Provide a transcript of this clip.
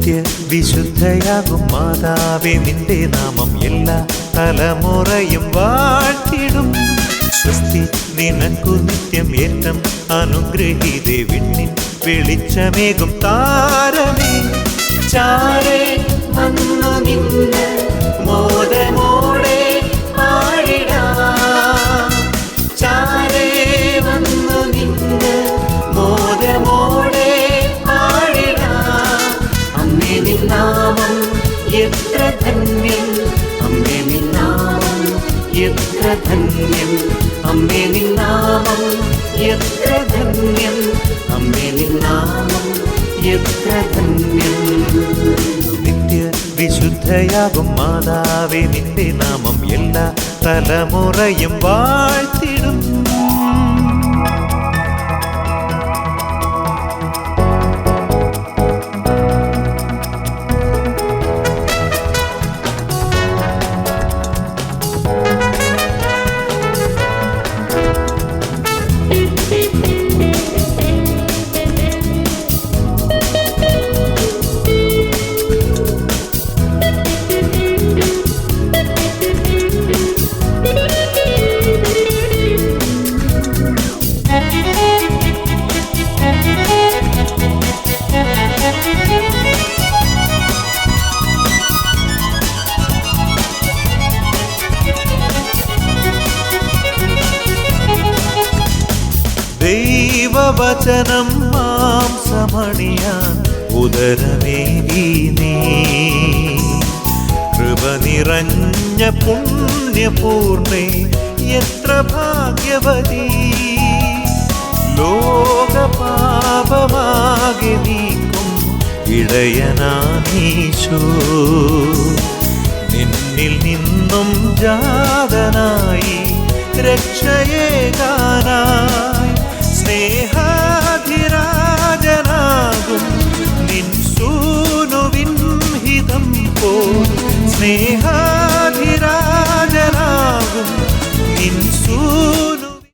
നിത്യ വിശുദ്ധയാകും മാതാവേ നിന്റെ നാമം എല്ലാ തലമുറയും വാഴ്ത്തിടും. സ്വസ്തി നിനക്കു നിത്യം ഏറ്റം അനുഗ്രഹീതേ വിണ്ണിൻ വെളിച്ചമേകും താരമേ. ചാരേ മോദമോടെ ചാരേ മോദമോടെ എത്ര ധന്യം? അമ്മേ നിന്നാമം എത്ര ധന്യം? അമ്മേ നിന്നാമം എത്ര ധന്യം? അമ്മേ നിന്നാമം എത്ര ധന്യം? നിത്യ വിശുദ്ധയാകും മാതാവേ നിന്റെ നാമം എല്ലാ തലമുറയും വാഴ്ത്തിടും. ദൈവവചനം മാംസമണിയാൻ ഉദരമേകി നീ. കൃപ നിറഞ്ഞ പുണ്യപൂർണേ എത്ര ഭാഗ്യവതി. ലോകപാപമാകെ നീക്കും ഇടയനാനീശോ നിന്നിൽ നിന്നും ജാതനായി രക്ഷയേകാനായി see